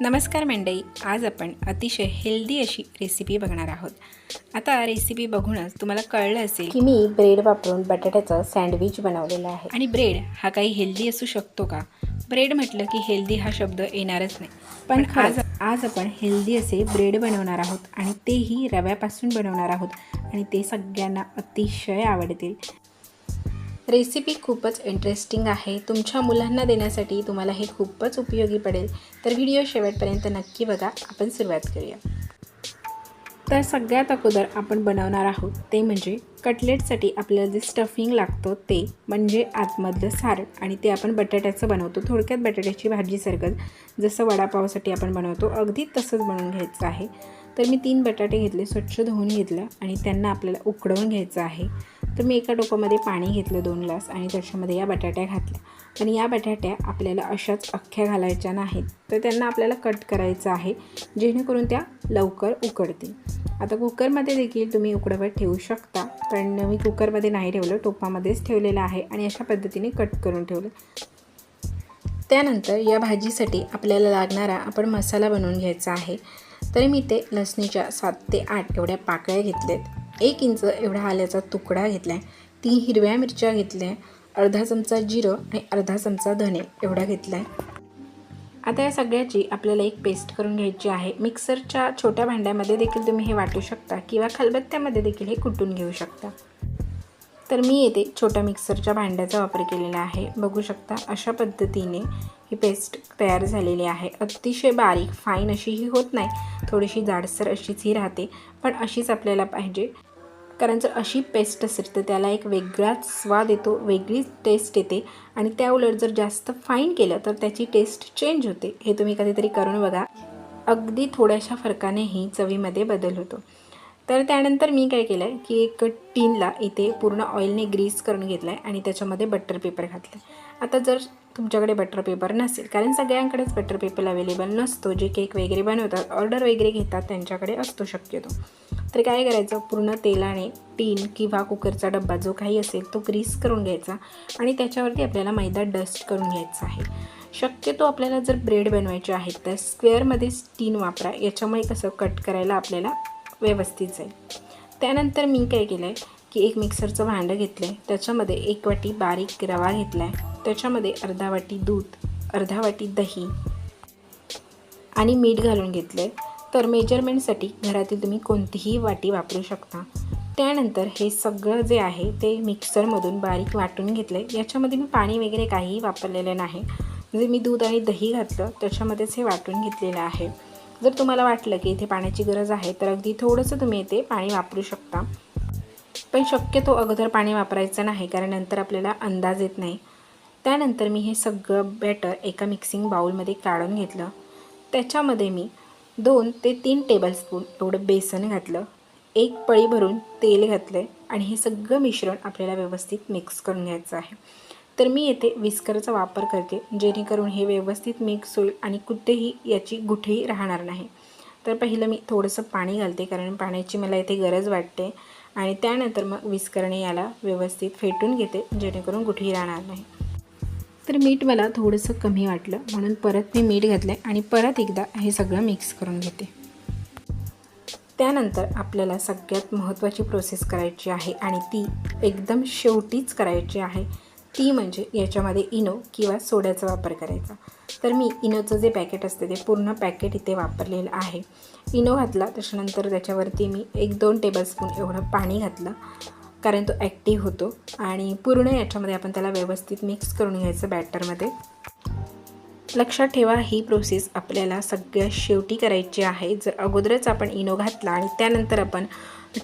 नमस्कार मंडळी आज आपण अतिशय हेल्दी अशी रेसिपी बघणार आहोत. आता रेसिपी बघूनच तुम्हाला कळलं असेल की मी ब्रेड वापरून बटाट्याचं सँडविच बनवलेलं आहे. आणि ब्रेड हा काही हेल्दी असू शकतो का? ब्रेड म्हटलं की हेल्दी हा शब्द येणारच नाही. पण पण आज आज आपण हेल्दी असे ब्रेड बनवणार आहोत आणि तेही रव्यापासून बनवणार आहोत. आणि ते सगळ्यांना अतिशय आवडतील. रेसिपी खूपच इंटरेस्टिंग आहे. तुमच्या मुलांना देण्यासाठी तुम्हाला हे खूपच उपयोगी पडेल. तर व्हिडिओ शेवटपर्यंत नक्की बघा. आपण सुरुवात करूया. तर सगळ्यात अगोदर आपण बनवणार आहोत ते म्हणजे कटलेटसाठी आपल्याला जे स्टफिंग लागतं ते म्हणजे आतमधलं सारण आणि ते आपण बटाट्याचं बनवतो. थोडक्यात बटाट्याची भाजीसारखंच जसं वडापावसाठी आपण बनवतो अगदी तसंच बनवून घ्यायचं आहे. तर मी तीन बटाटे घेतले स्वच्छ धुवून घेतलं आणि त्यांना आपल्याला उकडवून घ्यायचं आहे. तर मी एका टोपामध्ये पाणी घेतलं दोन ग्लास आणि त्याच्यामध्ये या बटाट्या घातल्या. आणि या बटाट्या आपल्याला अशाच अख्ख्या घालायच्या नाहीत. तर त्यांना आपल्याला कट करायचं आहे जेणेकरून त्या लवकर उकडतील. आता कुकरमध्ये देखील तुम्ही उकडवत ठेवू शकता पण मी कुकरमध्ये नाही ठेवलं टोपामध्येच ठेवलेलं आहे आणि अशा पद्धतीने कट करून ठेवलं. त्यानंतर या भाजीसाठी आपल्याला लागणारा आपण मसाला बनवून घ्यायचा आहे. तरी मी ते लसणीच्या सात ते आठ एवढ्या पाकळ्या घेतल्यात. एक इंच एवढा आल्याचा तुकडा घेतला आहे तीन हिरव्या मिरच्या घेतल्या. अर्धा चमचा जिरं आणि अर्धा चमचा धने एवढा घेतला आहे आता या सगळ्याची आपल्याला एक पेस्ट करून घ्यायची आहे. मिक्सरच्या छोट्या भांड्यामध्ये देखील तुम्ही हे वाटू शकता किंवा खलबत्त्यामध्ये देखील हे कुटून घेऊ शकता. तर मी येथे छोट्या मिक्सरच्या भांड्याचा वापर केलेला आहे. बघू शकता अशा पद्धतीने ही पेस्ट तयार झालेली आहे. अतिशय बारीक फाईन अशी ही होत नाही. थोडीशी जाडसर अशीच ही राहते. पण अशीच आपल्याला पाहिजे. कारण जर अशी पेस्ट असेल तर त्याला एक वेगळाच स्वाद येतो वेगळीच टेस्ट येते. आणि त्या उलट जर जास्त फाईन केलं तर त्याची टेस्ट चेंज होते. हे तुम्ही कधीतरी करून बघा. अगदी थोड्याशा फरकानेही चवीमध्ये बदल होतो. तर त्यानंतर मी काय केलं आहे की एक टीनला इथे पूर्ण ऑइलने ग्रीस करून घेतलं आहे आणि त्याच्यामध्ये बटर पेपर घातलं आहे आता जर तुमच्याकडे बटर पेपर नसेल कारण सगळ्यांकडेच बटर पेपर अवेलेबल नसतो जे केक वगैरे बनवतात ऑर्डर वगैरे घेतात त्यांच्याकडे असतो शक्यतो. तर काय करायचं? पूर्ण तेलाने टीन किंवा कुकरचा डब्बा जो काही असेल तो ग्रीस करून घ्यायचा आणि त्याच्यावरती आपल्याला मैदा डस्ट करून घ्यायचा आहे. शक्यतो आपल्याला जर ब्रेड बनवायचे आहेत तर स्क्वेअरमध्येच टीन वापरा. याच्यामुळे कसं कट करायला आपल्याला व्यवस्थित जाईल. त्यानंतर मी काय केलं आहे की एक मिक्सरचं भांडं घेतलं आहे त्याच्यामध्ये एक वाटी बारीक रवा घेतला आहे त्याच्यामध्ये अर्धा वाटी दूध अर्धा वाटी दही आणि मीठ घालून घेतलं आहे तर मेजरमेंटसाठी घरातील तुम्ही कोणतीही वाटी वापरू शकता. त्यानंतर हे सगळं जे आहे ते मिक्सरमधून बारीक वाटून घेतलं आहे याच्यामध्ये मी पाणी वगैरे काहीही वापरलेलं नाही. जे मी दूध आणि दही घातलं त्याच्यामध्येच हे वाटून घेतलेलं आहे. जर तुम्हाला वाटलं की इथे पाण्याची गरज आहे तर अगदी थोडंसं तुम्ही इथे पाणी वापरू शकता. पण शक्यतो अगोदर पाणी वापरायचं नाही कारण नंतर आपल्याला अंदाज येत नाही. त्यानंतर मी हे सगळं बॅटर एका मिक्सिंग बाऊलमध्ये काढून घेतलं. त्याच्यामध्ये मी दोन ते तीन टेबलस्पून एवढं बेसन घातलं. एक पळी भरून तेल घातलं आहे आणि हे सगळं मिश्रण आपल्याला व्यवस्थित मिक्स करून घ्यायचं आहे. तर मी येथे विस्करचा वापर करते जेणेकरून हे व्यवस्थित मिक्स होईल आणि कुठेही याची गुठही राहणार नाही. तर पहिलं मी थोडंसं पाणी घालते कारण पाण्याची मला इथे गरज वाटते. आणि त्यानंतर मग विस्करणे याला व्यवस्थित फेटून घेते जेणेकरून कुठेही राहणार नाही. तर मीठ मला थोडंसं कमी वाटलं म्हणून परत मी मीठ घातलं आणि परत एकदा हे सगळं मिक्स करून घेते. त्यानंतर आपल्याला सगळ्यात महत्त्वाची प्रोसेस करायची आहे आणि ती एकदम शेवटीच करायची आहे. ती म्हणजे याच्यामध्ये इनो किंवा सोड्याचा वापर करायचा. तर मी इनोचं जे पॅकेट असते ते पूर्ण पॅकेट इथे वापरलेलं आहे. इनो घातला त्याच्यानंतर त्याच्यावरती मी एक दोन टेबलस्पून एवढं पाणी घातलं. कारण तो ॲक्टिव्ह होतो आणि पूर्ण याच्यामध्ये आपण त्याला व्यवस्थित मिक्स करून घ्यायचं बॅटरमध्ये लक्षात ठेवा ही प्रोसेस आपल्याला सगळ्यात शेवटी करायची आहे. जर अगोदरच आपण इनो घातला आणि त्यानंतर आपण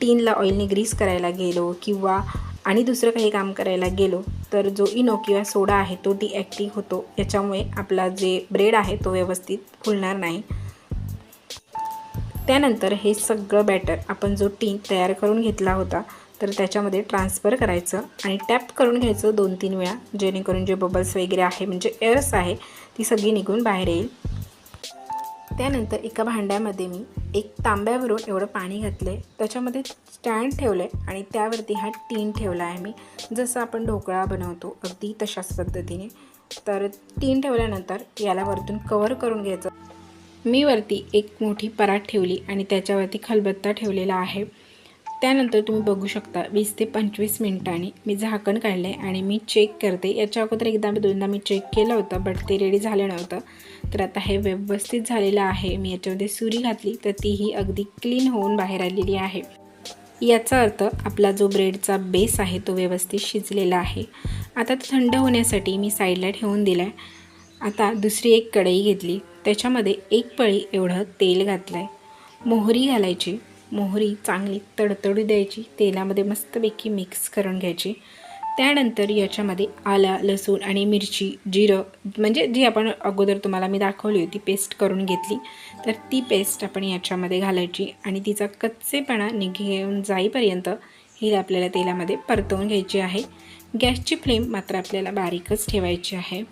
टीनला ऑइलने ग्रीस करायला गेलो किंवा आणि दुसरं काही काम करायला गेलो तर जो इनो किंवा सोडा आहे तो डिॲक्टिव्ह होतो. याच्यामुळे आपला जे ब्रेड आहे तो व्यवस्थित फुलणार नाही. त्यानंतर हे सगळं बॅटर आपण जो टीन तयार करून घेतला होता तर त्याच्यामध्ये ट्रान्सफर करायचं आणि टॅप करून घ्यायचं दोन तीन वेळा. जेणेकरून जे बबल्स वगैरे आहे म्हणजे एअर्स आहे ती सगळी निघून बाहेर येईल. त्यानंतर एका भांड्यामध्ये मी एक तांब्यावरून एवढं पाणी घातलं आहे त्याच्यामध्ये स्टँड ठेवलं आहे आणि त्यावरती हा टीन ठेवला आहे मी. जसं आपण ढोकळा बनवतो अगदी तशाच पद्धतीने. तर टीन ठेवल्यानंतर याला वरतून कवर करून घ्यायचं. मी वरती एक मोठी परात ठेवली आणि त्याच्यावरती खलबत्ता ठेवलेला आहे. त्यानंतर तुम्ही बघू शकता वीस ते पंचवीस मिनिटांनी मी झाकण काढले आणि मी चेक करते. याच्या अगोदर एकदा दोनदा मी चेक केलं होतं बट ते रेडी झालं नव्हतं. तर आता हे व्यवस्थित झालेलं आहे. मी याच्यामध्ये सुरी घातली तर तीही अगदी क्लीन होऊन बाहेर आलेली आहे. याचा अर्थ आपला जो ब्रेडचा बेस आहे तो व्यवस्थित शिजलेला आहे. आता तो थंड होण्यासाठी मी साईडला ठेवून दिला आहे आता दुसरी एक कढई घेतली. त्याच्यामध्ये एक पळी एवढं तेल घातलं आहे मोहरी घालायची. मोहरी चांगली तडतडू द्यायची तेलामध्ये मस्तपैकी मिक्स करून घ्यायची. त्यानंतर याच्यामध्ये आला लसूण आणि मिरची जिरं म्हणजे जी आपण अगोदर तुम्हाला मी दाखवली होती पेस्ट करून घेतली. तर ती पेस्ट आपण याच्यामध्ये घालायची आणि तिचा कच्चेपणा निघेऊन जाईपर्यंत ही आपल्याला तेलामध्ये परतवून घ्यायची आहे. गॅसची फ्लेम मात्र आपल्याला बारीकच ठेवायची आहे.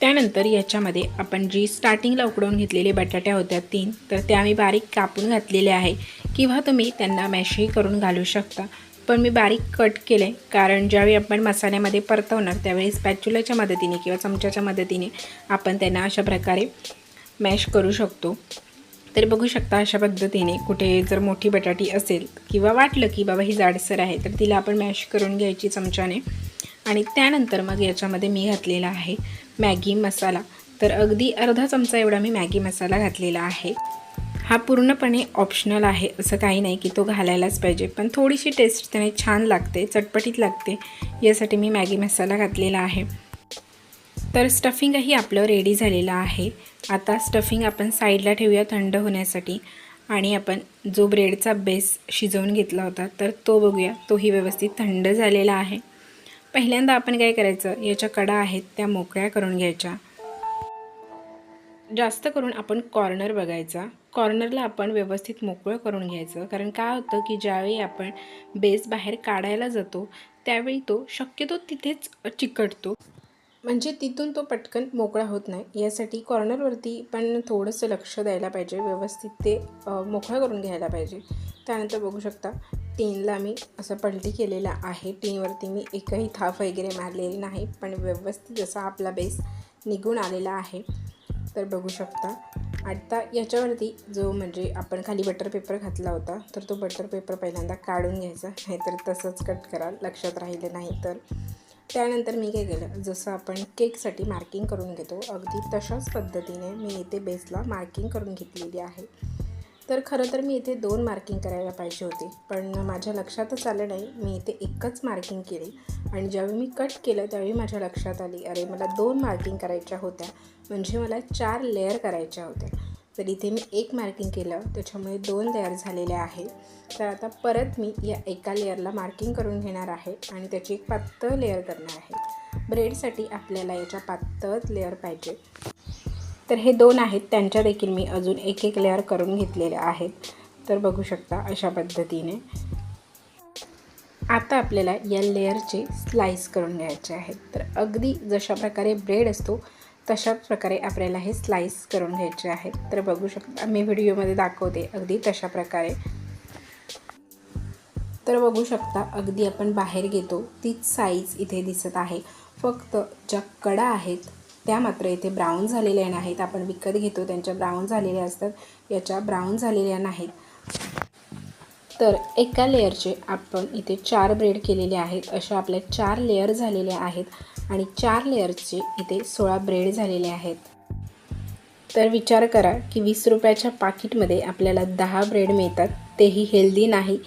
त्यानंतर याच्यामध्ये आपण जी स्टार्टिंगला उकडवून घेतलेले बटाट्या होत्या तीन तर त्या मी बारीक कापून घातलेल्या आहे. किंवा तुम्ही त्यांना मॅशही करून घालू शकता. पण मी बारीक कट केले कारण ज्यावेळी आपण मसाल्यामध्ये परतवणार त्यावेळी स्पॅच्युलाच्या मदतीने किंवा चमच्याच्या मदतीने आपण त्यांना अशा प्रकारे मॅश करू शकतो. तर बघू शकता अशा पद्धतीने कुठे जर मोठी बटाटी असेल किंवा वाटलं की बाबा ही जाडसर आहे तर तिला आपण मॅश करून घ्यायची चमच्याने. आणि त्यानंतर मग याच्यामध्ये मी घातलेला आहे मॅगी मसाला. तर अगदी अर्धा चमचा एवढा मी मॅगी मसाला घातलेला आहे. हा पूर्णपणे ऑप्शनल आहे असं काही नाही की तो घालायलाच पाहिजे. पण थोडीशी टेस्ट त्याने छान लागते चटपटीत लागते यासाठी मी मॅगी मसाला घातलेला आहे. तर स्टफिंगही आपलं रेडी झालेलं आहे. आता स्टफिंग आपण साईडला ठेवूया थंड होण्यासाठी. आणि आपण जो ब्रेडचा बेस शिजवून घेतला होता तर तो बघूया तोही व्यवस्थित थंड झालेला आहे. पहिल्यांदा आपण काय करायचं? याच्या कडा आहेत त्या मोकळ्या करून घ्यायच्या. जास्त करून आपण कॉर्नर बघायचा. कॉर्नरला आपण व्यवस्थित मोकळं करून घ्यायचं. कारण काय होतं की ज्यावेळी आपण बेस बाहेर काढायला जातो त्यावेळी तो शक्यतो तिथेच चिकटतो. म्हणजे तिथून तो पटकन मोकळा होत नाही. यासाठी कॉर्नरवरती पण थोडंसं लक्ष द्यायला पाहिजे. व्यवस्थित ते मोकळं करून घ्यायला पाहिजे. त्यानंतर बघू शकता टीनला मी असं पलटी केलेला आहे. टीनवरती मी एकही थाप वगैरे मारलेली नाही पण व्यवस्थित जसा आपला बेस निघून आलेला आहे. तर बघू शकता. आता याच्यावरती जो म्हणजे आपण खाली बटर पेपर घातला होता तर तो बटर पेपर पहिल्यांदा काढून घ्यायचा नाहीतर तसंच कट करा लक्षात राहिलं नाही तर. त्यानंतर मी काय केलं जसं आपण केकसाठी मार्किंग करून घेतो अगदी तशाच पद्धतीने मी इथे बेसला मार्किंग करून घेतलेली आहे. तर खरं तर मी इथे दोन मार्किंग करायला पाहिजे होते. पण माझ्या लक्षातच आलं नाही मी इथे एकच मार्किंग केली. आणि ज्यावेळी मी कट केलं त्यावेळी माझ्या लक्षात आली अरे मला दोन मार्किंग करायच्या होत्या. म्हणजे मला चार लेअर करायच्या होत्या. तर इथे मी एक मार्किंग केलं त्याच्यामुळे दोन लेअर झालेले आहे तर आता परत मी या एका लेअरला मार्किंग करून घेणार आहे आणि त्याची एक पातळ लेअर करणार आहे. ब्रेडसाठी आपल्याला याच्या पातळ लेअर पाहिजे. तर हे दोन आहेत. त्यांच्या देखील मी अजून एक एक लेअर करून घेतलेले आहेत. तर बघू शकता अशा पद्धतीने. आता आपल्याला या लेअरचे स्लाईस करून घ्यायचे आहेत. तर अगदी जशा प्रकारे ब्रेड असतो तशाच प्रकारे आपल्याला हे स्लाईस करून घ्यायचे आहेत. तर बघू शकता मी व्हिडिओमध्ये दाखवते अगदी तशा प्रकारे. तर बघू शकता अगदी आपण बाहेर घेतो तीच साईज इथे दिसत आहे. फक्त ज्या कडा आहेत त्या मात्र इथे ब्राऊन झालेल्या नाहीत. आपण विकत घेतो. त्यांच्या ब्राऊन झालेल्या असतात. याच्या ब्राऊन झालेल्या नाहीत. तर एका लेअरचे आपण इथे चार ब्रेड केलेले आहेत. अशा आपल्या चार लेअर झालेल्या आहेत आणि चार लेअरचे इथे सोळा ब्रेड झालेले आहेत. तर विचार करा की वीस रुपयाच्या पाकिटमध्ये आपल्याला दहा ब्रेड मिळतात. तेही हेल्दी नाही.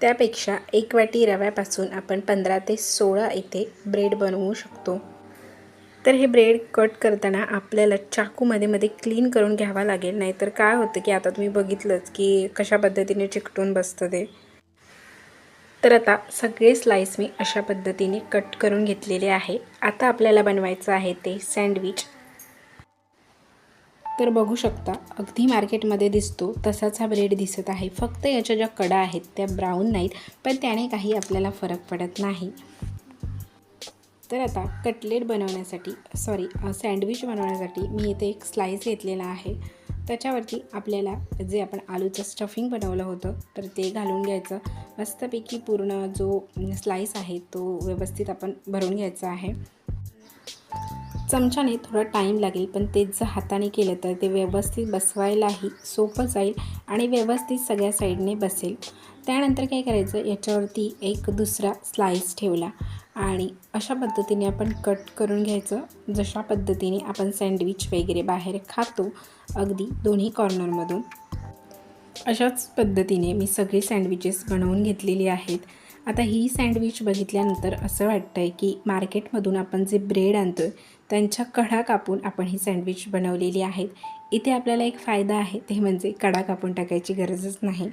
त्यापेक्षा एक वाटी रव्यापासून आपण पंधरा ते सोळा इथे ब्रेड बनवू शकतो. तर हे ब्रेड कट करताना आपल्याला चाकूमध्ये मध्ये क्लीन करून घ्यावा लागेल. नाहीतर काय होतं की आता तुम्ही बघितलंच की कशा पद्धतीने चिकटून बसतं ते. तर आता सगळे स्लाईस मी अशा पद्धतीने कट करून घेतलेले आहे. आता आपल्याला बनवायचं आहे ते सँडविच तर बघू शकता अगदी मार्केटमध्ये दिसतो तसाच हा ब्रेड दिसत आहे. फक्त याच्या ज्या कडा आहेत त्या ब्राऊन नाहीत पण त्याने काही आपल्याला फरक पडत नाही. तर आता कटलेट बनवण्यासाठी सॉरी सँडविच बनवण्यासाठी मी इथे एक स्लाईस घेतलेला आहे. त्याच्यावरती आपल्याला जे आपण आलूचं स्टफिंग बनवलं होतं तर ते घालून घ्यायचं. मस्तपैकी पूर्ण जो स्लाईस आहे तो व्यवस्थित आपण भरून घ्यायचा आहे. चमच्याने थोडा टाईम लागेल पण तेच जर हाताने केलं तर ते व्यवस्थित बसवायलाही सोपं जाईल आणि व्यवस्थित सगळ्या साईडने बसेल. त्यानंतर काय करायचं? याच्यावरती एक दुसरा स्लाईस ठेवला. आणि अशा पद्धतीने आपण कट करून घ्यायचं. जशा पद्धतीने आपण सँडविच वगैरे बाहेर खातो अगदी दोन्ही कॉर्नरमधून अशाच पद्धतीने मी सगळी सँडविचेस बनवून घेतलेली आहेत. आता ही सँडविच बघितल्यानंतर असं वाटतं आहे की मार्केटमधून आपण जे ब्रेड आणतो आहे त्यांच्या कडा कापून आपण ही सँडविच बनवलेली आहेत. इथे आपल्याला एक फायदा आहे ते म्हणजे कडा कापून टाकायची गरजच नाही.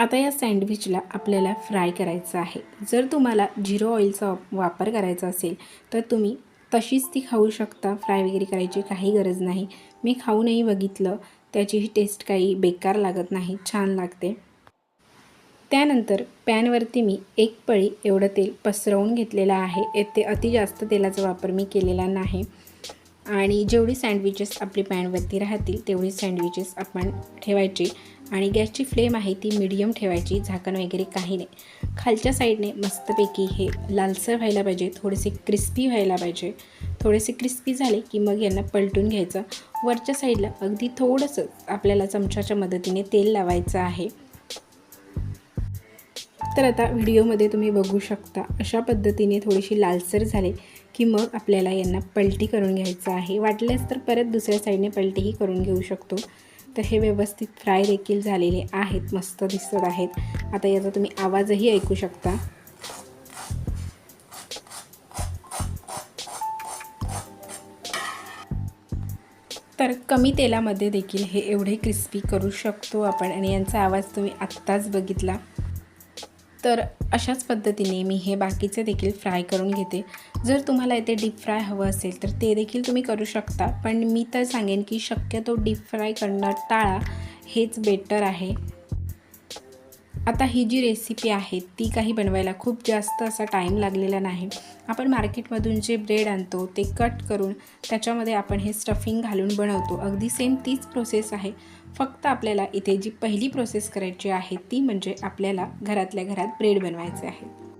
आता या सँडविचला आपल्याला फ्राय करायचं आहे. जर तुम्हाला झिरो ऑइलचा वापर करायचा असेल तर तुम्ही तशीच ती खाऊ शकता. फ्राय वगैरे करायची काही गरज नाही. मी खाऊनही बघितलं त्याचीही टेस्ट काही बेकार लागत नाही छान लागते. त्यानंतर पॅनवरती मी एक पळी एवढं तेल पसरवून घेतलेलं आहे. येथे अति जास्त तेलाचा वापर मी केलेला नाही. आणि जेवढी सँडविचेस आपली पॅनवरती राहतील तेवढी सँडविचेस आपण ठेवायची. आणि गॅसची फ्लेम आहे ती मिडियम ठेवायची झाकण वगैरे काही नाही. खालच्या साईडने मस्तपैकी हे लालसर व्हायला पाहिजे थोडेसे क्रिस्पी व्हायला पाहिजे. थोडेसे क्रिस्पी झाले की मग यांना पलटून घ्यायचं. वरच्या साईडला अगदी थोडंसं आपल्याला चमच्याच्या मदतीने तेल लावायचं आहे. तर आता व्हिडिओमध्ये तुम्ही बघू शकता अशा पद्धतीने थोडीशी लालसर झाले की मग आपल्याला यांना पलटी करून घ्यायचं आहे. वाटल्यास तर परत दुसऱ्या साईडने पलटीही करून घेऊ शकतो. तर हे व्यवस्थित फ्राय देखील झालेले आहेत मस्त दिसत आहेत. आता याचा तुम्ही आवाजही ऐकू शकता. तर कमी तेलामध्ये देखील हे एवढे क्रिस्पी करू शकतो आपण. आणि यांचा आवाज तुम्ही आत्ताच बघितला. तर अशाच पद्धतीने मी हे बाकीचे देखील फ्राय करून घेते. जर तुम्हाला इथे डीप फ्राय हवं असेल तर ते देखील तुम्ही करू शकता. पण मी तर सांगेन की शक्यतो डीप फ्राय करणं टाळा हेच बेटर आहे. आता ही जी रेसिपी आहे ती काही बनवायला खूप जास्त असा टाईम लागलेला नाही. आपण मार्केटमधून जे ब्रेड आणतो ते कट करून त्याच्यामध्ये आपण हे स्टफिंग घालून बनवतो. अगदी सेम तीच प्रोसेस आहे. फक्त आपल्याला इथे जी पहिली प्रोसेस करायची आहे ती म्हणजे आपल्याला घरातल्या घरात ब्रेड बनवायचे आहे.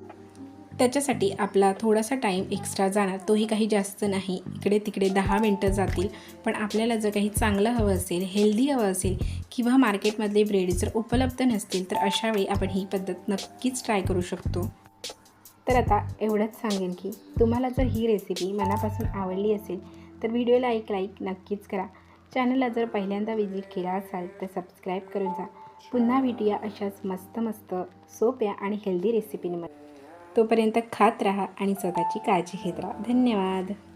त्याच्यासाठी आपला थोडासा टाईम एक्स्ट्रा जाणार. तोही काही जास्त नाही. इकडे तिकडे दहा मिनटं जातील. पण आपल्याला जर काही चांगलं हवं असेल हेल्दी हवं असेल किंवा मार्केटमधले ब्रेड जर उपलब्ध नसतील तर अशावेळी आपण ही पद्धत नक्कीच ट्राय करू शकतो. तर आता एवढंच सांगेन की तुम्हाला जर ही रेसिपी मनापासून आवडली असेल तर व्हिडिओला एक लाईक नक्कीच करा. चॅनलला जर पहिल्यांदा व्हिजिट केला असाल तर सबस्क्राईब करून जा. पुन्हा भेटूया अशाच मस्त मस्त सोप्या आणि हेल्दी रेसिपींमध्ये. तोपर्यंत खात राहा आणि स्वतःची काळजी घेत राहा. धन्यवाद.